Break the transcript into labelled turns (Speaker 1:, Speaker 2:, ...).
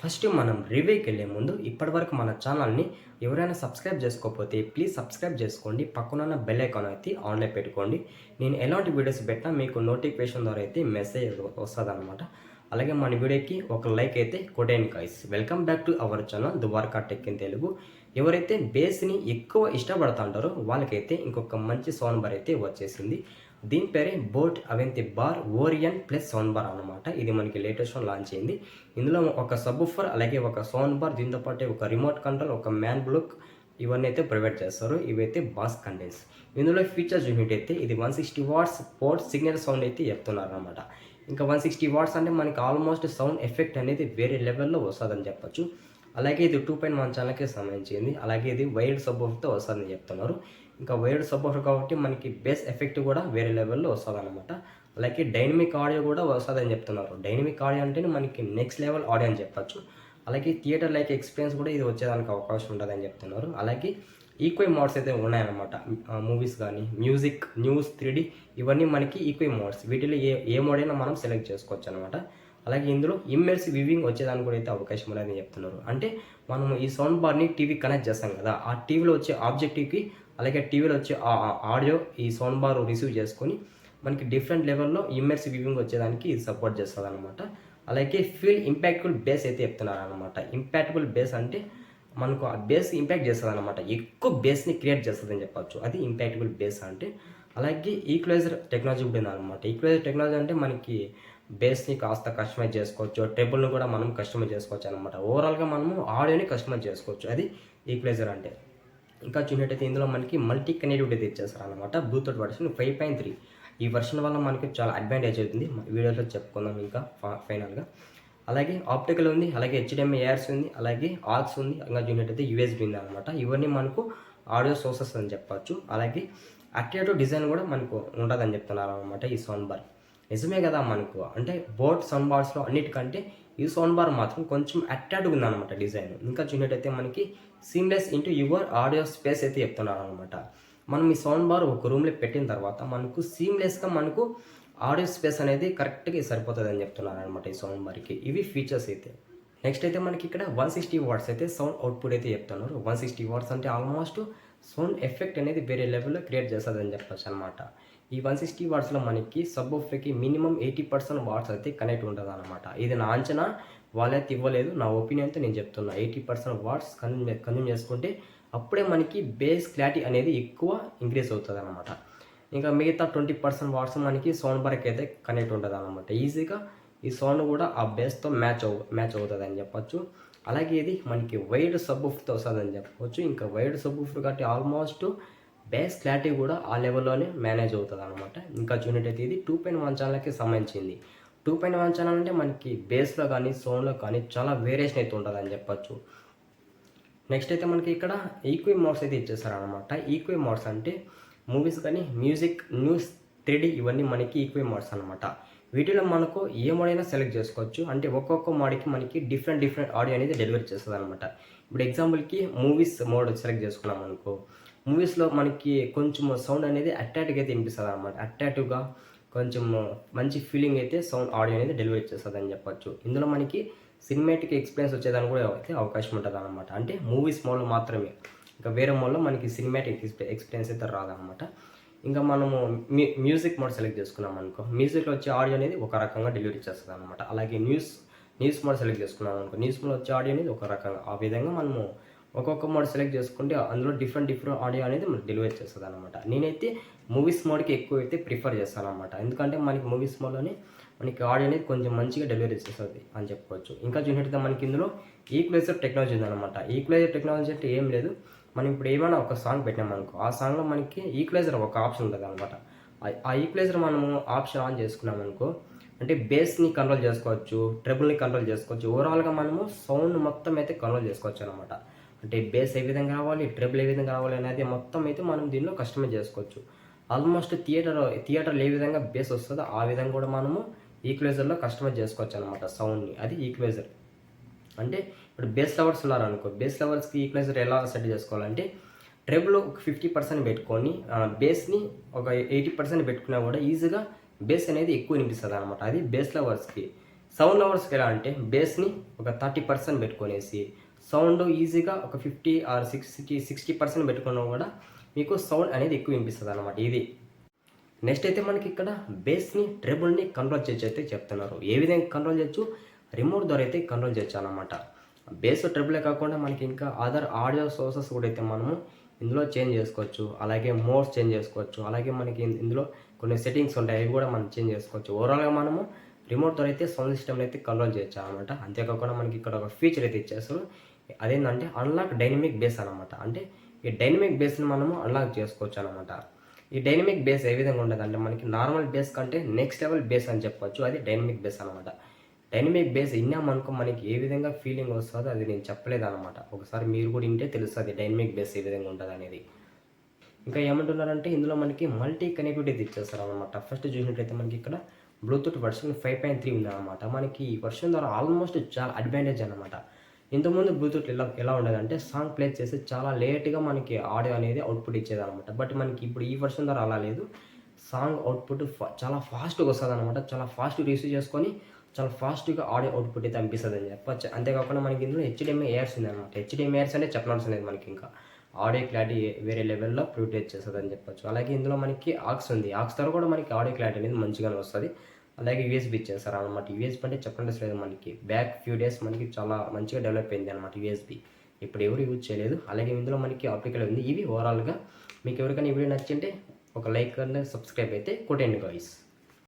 Speaker 1: First మనం రివ్యూకి వెళ్ళే ముందు ఇప్పటివరకు మన ఛానల్ని ఎవరైనా సబ్స్క్రైబ్ చేసుకోకపోతే ప్లీజ్ సబ్స్క్రైబ్ చేసుకోండి. పక్కనున్న బెల్ ఐకాన్ అయితే ఆన్లో పెట్టుకోండి. నేను ఎలాంటి వీడియోస్ పెట్టినా మీకు నోటిఫికేషన్ ద్వారా అయితే మెసేజ్ వస్తుంది అనమాట అలాగే మన వీడియోకి ఒక లైక్ అయితే కొట్టేయండి guys welcome back to our channel Dwarka tech in Telugu ఎవరైతే బేస్ని ఎక్కువ ఇష్టపడుతుంటారో వాళ్ళకైతే ఇంకొక మంచి సౌండ్ బార్ అయితే వచ్చేసింది. దీని పేరే boAt Aavante bar Orion plus sound bar అనమాట ఇది మనకి లేటెస్ట్ లాంచ్ అయింది. ఇందులో ఒక సబ్బుఫర్ అలాగే ఒక సౌండ్ బార్ దీంతో పాటు ఒక రిమోట్ కంట్రోల్ ఒక మ్యాన్ బ్లుక్ ఇవన్నీ అయితే ప్రొవైడ్ చేస్తారు. ఇవైతే బాస్ కండెన్స్ ఇందులో ఫీచర్స్ యూనిట్ అయితే ఇది one sixty watts port signal sound అయితే చెప్తున్నారు అనమాట ఇంకా వన్ సిక్స్టీ వాట్స్ అంటే మనకి ఆల్మోస్ట్ సౌండ్ ఎఫెక్ట్ అనేది వేరే లెవెల్లో వస్తుందని చెప్పొచ్చు. అలాగే ఇది టూ పాయింట్ వన్ ఛానల్కి సంబంధించింది. అలాగే ఇది వైర్డ్ సబ్బోఫర్తో వస్తుందని చెప్తున్నారు. ఇంకా వైర్డ్ సబ్బోఫర్ కాబట్టి మనకి బేస్ ఎఫెక్ట్ కూడా వేరే లెవెల్లో వస్తుంది అనమాట అలాగే డైనమిక్ ఆడియో కూడా వస్తుందని చెప్తున్నారు. డైనమిక్ ఆడియో అంటేనే మనకి నెక్స్ట్ లెవెల్ ఆడియో అని చెప్పొచ్చు. అలాగే థియేటర్ లైక్ ఎక్స్పీరియన్స్ కూడా ఇది వచ్చేదానికి అవకాశం ఉంటుందని చెప్తున్నారు. అలాగే ఈక్వై మోడ్స్ అయితే ఉన్నాయన్నమాట. మూవీస్ కానీ మ్యూజిక్ న్యూస్ త్రీడీ ఇవన్నీ మనకి ఈక్వై మోడ్స్. వీటిలో ఏ ఏ మోడ్ అయినా మనం సెలెక్ట్ చేసుకోవచ్చు అనమాట అలాగే ఇందులో ఇమ్మెల్స్ వివింగ్ వచ్చేదానికి కూడా అయితే అవకాశం ఉండదని చెప్తున్నారు. అంటే మనం ఈ సౌండ్ బార్ని టీవీ కనెక్ట్ చేస్తాం కదా ఆ టీవీలో వచ్చే ఆబ్జెక్టివ్కి అలాగే టీవీలో వచ్చే ఆ ఆడియో ఈ సౌండ్ బార్ రిసీవ్ చేసుకొని మనకి డిఫరెంట్ లెవెల్లో ఇమ్మెర్స్ వివింగ్ వచ్చేదానికి ఇది సపోర్ట్ చేస్తుంది అనమాట అలాగే ఫీల్ ఇంపాక్ట్ఫుల్ బేస్ అయితే చెప్తున్నారు అనమాట ఇంపాక్ట్ఫుల్ బేస్ అంటే మనకు ఆ బేస్ ఇంపాక్ట్ చేస్తుంది అనమాట ఎక్కువ బేస్ని క్రియేట్ చేస్తుంది అని చెప్పచ్చు. అది ఇంపాక్ట్ఫుల్ బేస్ అంటే అలాగే ఈక్వలైజర్ టెక్నాలజీ కూడా అనమాట ఈక్వలైజర్ టెక్నాలజీ అంటే మనకి బేస్ని కాస్త కస్టమైజ్ చేసుకోవచ్చు. టేబుల్ని కూడా మనం కస్టమైజ్ చేసుకోవచ్చు అనమాట ఓవరాల్గా మనము ఆడియోని కస్టమైజ్ చేసుకోవచ్చు. అది ఈక్వలైజర్ అంటే. ఇంకా చూసినట్టయితే ఇందులో మనకి మల్టీ కనెక్టివిటీ తెచ్చేస్తారు అనమాట Bluetooth version five point three ఈ వర్షన్ వల్ల మనకి చాలా అడ్వాంటేజ్ అవుతుంది. వీడియోలో చెప్పుకుందాం ఇంకా ఫైనల్గా అలాగే ఆప్టికల్ ఉంది అలాగే హెచ్డిఎంఐ ఏర్స్ ఉంది అలాగే ఆక్స్ ఉంది ఇంకా చూసినట్టయితే యూఎస్బి ఉంది అనమాట ఇవన్నీ మనకు ఆడియో సోర్సెస్ అని చెప్పచ్చు. అలాగే అట్రాక్టివ్ డిజైన్ కూడా మనకు ఉంటుందని చెప్తున్నారు అనమాట ఈ సౌండ్ బార్ నిజమే కదా మనకు? అంటే బోట్ సౌండ్ బార్స్లో అన్నిటికంటే ఈ సౌండ్ బార్ మాత్రం కొంచెం అట్రాక్టివ్ ఉందన్నమాట డిజైన్. ఇంకా చూసినట్టయితే మనకి seamless into your audio space అయితే చెప్తున్నారు అనమాట మనం ఈ సౌండ్ బార్ ఒక రూమ్లో పెట్టిన తర్వాత మనకు సీమ్లెస్గా మనకు ఆడియో స్పేస్ అనేది కరెక్ట్గా సరిపోతుంది అని చెప్తున్నారు అనమాట ఈ సౌండ్ బార్కి. ఇవి ఫీచర్స్ అయితే. నెక్స్ట్ అయితే మనకి ఇక్కడ వన్ సిక్స్టీ వాట్స్ అయితే సౌండ్ అవుట్పుట్ అయితే చెప్తున్నారు. వన్ సిక్స్టీ వాట్స్ అంటే ఆల్మోస్ట్ సౌండ్ ఎఫెక్ట్ అనేది వేరే లెవెల్లో క్రియేట్ చేస్తుంది అని చెప్పొచ్చు అనమాట ఈ వన్ సిక్స్టీ వాట్స్లో మనకి సబ్ ఆఫ్కి మినిమం ఎయిటీ పర్సెంట్ వాట్స్ అయితే కనెక్ట్ ఉంటుంది అనమాట ఇది నా అంచనా వాళ్ళైతే ఇవ్వలేదు. నా ఒపీనియన్తో నేను చెప్తున్నా. Eighty percent watts consume consume చేసుకుంటే అప్పుడే మనకి బేస్ క్లారిటీ అనేది ఎక్కువ ఇంక్రీజ్ అవుతుంది అనమాట ఇంకా మిగతా ట్వంటీ పర్సెంట్ వాట్స్ మనకి సౌండ్ బార్కి అయితే కనెక్ట్ ఉంటుంది అనమాట ఈజీగా ఈ సౌండ్ కూడా ఆ బేస్తో మ్యాచ్ అవు మ్యాచ్ అవుతుంది అని చెప్పచ్చు. అలాగే ఇది మనకి వైడ్ సబ్బుఫ్తో వస్తుందని చెప్పవచ్చు ఇంకా వైడ్ సబ్బుఫ్ కాబట్టి ఆల్మోస్ట్ బేస్ క్లారిటీ కూడా ఆ లెవెల్లోనే మేనేజ్ అవుతుంది అనమాట ఇంకా చూసినట్టయితే ఇది టూ పాయింట్ వన్ ఛానల్కి సంబంధించింది. టూ పాయింట్ వన్ ఛానల్ అంటే మనకి బేస్లో కానీ సౌండ్లో కానీ చాలా వేరియేషన్ అయితే ఉంటుంది అని చెప్పొచ్చు. నెక్స్ట్ అయితే మనకి ఇక్కడ ఈక్వీ మోడ్స్ అయితే ఇచ్చేస్తారు ఈక్వి ఈక్వీ మోడ్స్ అంటే మూవీస్ కానీ మ్యూజిక్ న్యూస్ త్రీడీ ఇవన్నీ మనకి ఈక్వీ మోడ్స్ అనమాట వీటిలో మనకు ఏ మోడ్ అయినా సెలెక్ట్ చేసుకోవచ్చు. అంటే ఒక్కొక్క మోడ్కి మనకి డిఫరెంట్ డిఫరెంట్ ఆడియో అనేది డెలివరీ చేస్తుంది అనమాట ఇప్పుడు ఎగ్జాంపుల్కి మూవీస్ మోడ్ సెలెక్ట్ చేసుకున్నాం అనుకో మూవీస్లో మనకి కొంచెం సౌండ్ అనేది అట్రాక్టివ్గా అయితే వినిపిస్తుంది అనమాట అట్రాక్టివ్గా కొంచెం మంచి ఫీలింగ్ అయితే సౌండ్ ఆడియో అనేది డెలివరీ చేస్తుంది అని చెప్పొచ్చు. ఇందులో మనకి సినిమాటిక్ ఎక్స్పీరియన్స్ వచ్చేదానికి కూడా అయితే అవకాశం ఉంటుంది అనమాట అంటే మూవీస్ మోడ్లో మాత్రమే. ఇంకా వేరే మోడ్లో మనకి సినిమాటిక్ ఎక్స్పీరియన్స్ అయితే రాదనమాట ఇంకా మనము మ్యూ మ్యూజిక్ మోడ్ సెలెక్ట్ చేసుకున్నాం అనుకో మ్యూజిక్లో వచ్చే ఆడియో అనేది ఒక రకంగా డెలివరీ చేస్తుంది అనమాట అలాగే న్యూస్ న్యూస్ మోడ్ సెలెక్ట్ చేసుకున్నాం అనుకో న్యూస్ మోడ్ వచ్చే ఆడియో అనేది ఒక రకంగా ఆ విధంగా మనము ఒక్కొక్క మోడ్ సెలెక్ట్ చేసుకుంటే అందులో డిఫరెంట్ డిఫరెంట్ ఆడియో అనేది మనకు డెలివరీ చేస్తుంది అనమాట నేనైతే మూవీస్ మోడ్కి ఎక్కువ అయితే ప్రిఫర్ చేస్తాను అనమాట ఎందుకంటే మనకి మూవీస్ మోడ్లోనే మనకి ఆడియో అనేది కొంచెం మంచిగా డెలివరీ చేస్తుంది అని చెప్పుకోవచ్చు. ఇంకా చూసినట్టయితే మనకి ఇందులో ఈక్వలైజర్ టెక్నాలజీ ఉందన్నమాట. ఈక్వలైజర్ టెక్నాలజీ అంటే ఏం లేదు. మనం ఇప్పుడు ఏమైనా ఒక సాంగ్ పెట్టినాం అనుకో ఆ సాంగ్లో మనకి ఈక్వలైజర్ ఒక ఆప్షన్ ఉంటుంది అనమాట ఆ ఈక్వలైజర్ మనము ఆప్షన్ ఆన్ చేసుకున్నాం అనుకో అంటే బేస్ని కంట్రోల్ చేసుకోవచ్చు ట్రెబుల్ని కంట్రోల్ చేసుకోవచ్చు. ఓవరాల్గా మనము సౌండ్ మొత్తం అయితే కంట్రోల్ చేసుకోవచ్చు అనమాట అంటే బేస్ ఏ విధంగా రావాలి ట్రిబుల్ ఏ విధంగా రావాలి అనేది మొత్తం అయితే మనం దీనిలో కస్టమైజ్ చేసుకోవచ్చు. ఆల్మోస్ట్ థియేటర్ థియేటర్లో ఏ విధంగా బేస్ వస్తుందో ఆ విధంగా కూడా మనము ఈక్వైజర్లో కస్టమైజ్ చేసుకోవచ్చు అనమాట సౌండ్ని అది ఈక్వైజర్ అంటే ఇప్పుడు బేస్ లవర్స్ ఉన్నారనుకో బేస్ లవర్స్కి ఈక్వైజర్ ఎలా సెట్ చేసుకోవాలంటే ట్రెబుల్ ఒక ఫిఫ్టీ పర్సెంట్ పెట్టుకొని బేస్ని ఒక ఎయిటీ పర్సెంట్ పెట్టుకున్నా కూడా ఈజీగా బేస్ అనేది ఎక్కువ వినిపిస్తుంది అనమాట అది బేస్ లవర్స్కి సౌండ్ లవర్స్కి ఎలా అంటే బేస్ని ఒక థర్టీ పర్సెంట్ పెట్టుకునేసి సౌండ్ ఈజీగా ఒక fifty or sixty sixty percent పెట్టుకున్నా కూడా మీకు సౌండ్ అనేది ఎక్కువ వినిపిస్తుంది అనమాట ఇది. నెక్స్ట్ అయితే మనకి ఇక్కడ బేస్ని ట్రిబుల్ని కంట్రోల్ చేయొచ్చు అయితే చెప్తున్నారు. ఏ విధంగా కంట్రోల్ చేయొచ్చు? రిమోట్ ద్వారా అయితే కంట్రోల్ చేయొచ్చు అనమాట బేస్ ట్రిబులే కాకుండా మనకి ఇంకా అదర్ ఆడియో సోర్సెస్ కూడా అయితే మనము ఇందులో చేంజ్ చేసుకోవచ్చు. అలాగే మోడ్స్ చేంజ్ చేసుకోవచ్చు. అలాగే మనకి ఇందులో కొన్ని సెట్టింగ్స్ ఉంటాయి అవి కూడా మనం చేంజ్ చేసుకోవచ్చు. ఓవరాల్గా మనము రిమోట్ ద్వారా అయితే సౌండ్ సిస్టమ్ అయితే కంట్రోల్ చేయొచ్చు అనమాట అంతేకాకుండా మనకి ఇక్కడ ఒక ఫీచర్ అయితే ఇచ్చేస్తారు అదేంటంటే అన్లాక్ డైనమిక్ బేస్ అనమాట అంటే ఈ డైనమిక్ బేస్ని మనము అన్లాక్ చేసుకోవచ్చు అనమాట ఈ డైనమిక్ బేస్ ఏ విధంగా ఉండదు అంటే మనకి నార్మల్ బేస్ కంటే నెక్స్ట్ లెవెల్ బేస్ అని చెప్పొచ్చు. అది డైనమిక్ బేస్ అనమాట డైనమిక్ బేస్ విన్నామనుకో మనకి ఏ విధంగా ఫీలింగ్ వస్తుందో అది నేను చెప్పలేదు అనమాట ఒకసారి మీరు కూడా వింటే తెలుస్తుంది డైనమిక్ బేస్ ఏ విధంగా ఉంటుంది అనేది. ఇంకా ఏమంటున్నారంటే ఇందులో మనకి మల్టీ కనెక్టివిటీ ఇచ్చేస్తారు అనమాట ఫస్ట్ చూసినట్లయితే మనకి ఇక్కడ Bluetooth version five point three ఉందన్నమాట. మనకి ఈ వర్షన్ ద్వారా ఆల్మోస్ట్ చాలా అడ్వాంటేజ్ అనమాట ఇంతకుముందు బ్లూటూత్ ఎలా ఎలా ఉండేదంటే సాంగ్ ప్లే చేస్తే చాలా లేట్గా మనకి ఆడియో అనేది అవుట్పుట్ ఇచ్చేది అనమాట బట్ మనకి ఇప్పుడు ఈ వర్షన్ ద్వారా అలా లేదు. సాంగ్ అవుట్పుట్ చాలా ఫాస్ట్గా వస్తుంది అనమాట చాలా ఫాస్ట్ రిసీవ్ చేసుకొని చాలా ఫాస్ట్గా ఆడియో అవుట్పుట్ అయితే అనిపిస్తుంది అని చెప్పచ్చు. అంతేకాకుండా మనకి ఇందులో హెచ్డిఎంఐ ఎయిర్స్ ఉంది అనమాట హెచ్డిఎంఐ ఎయిర్స్ అంటే చెప్పనవసరం లేదు మనకి ఇంకా. ఆడియో క్లారిటీ వేరే లెవెల్లో ప్రొడ్యూస్ చేస్తుంది అని చెప్పొచ్చు. అలాగే ఇందులో మనకి ఆక్స్ ఉంది. ఆక్స్ ద్వారా కూడా మనకి ఆడియో క్లారిటీ అనేది మంచిగానే వస్తుంది. అలాగే యూఎస్బి ఇచ్చేస్తారు అనమాట యూఎస్బి అంటే చెప్పండి లేదు మనకి. బ్యాక్ ఫ్యూ డేస్ మనకి చాలా మంచిగా డెవలప్ అయింది అనమాట యూఎస్బి. ఇప్పుడు ఎవరు యూజ్ చేయలేదు. అలాగే ఇందులో మనకి ఆప్టికల్ ఉంది. ఇవి ఓవరాల్గా మీకు ఎవరికైనా వీడియో నచ్చింటే ఒక లైక్ అండ్ సబ్స్క్రైబ్ అయితే కొట్టండి గాయస్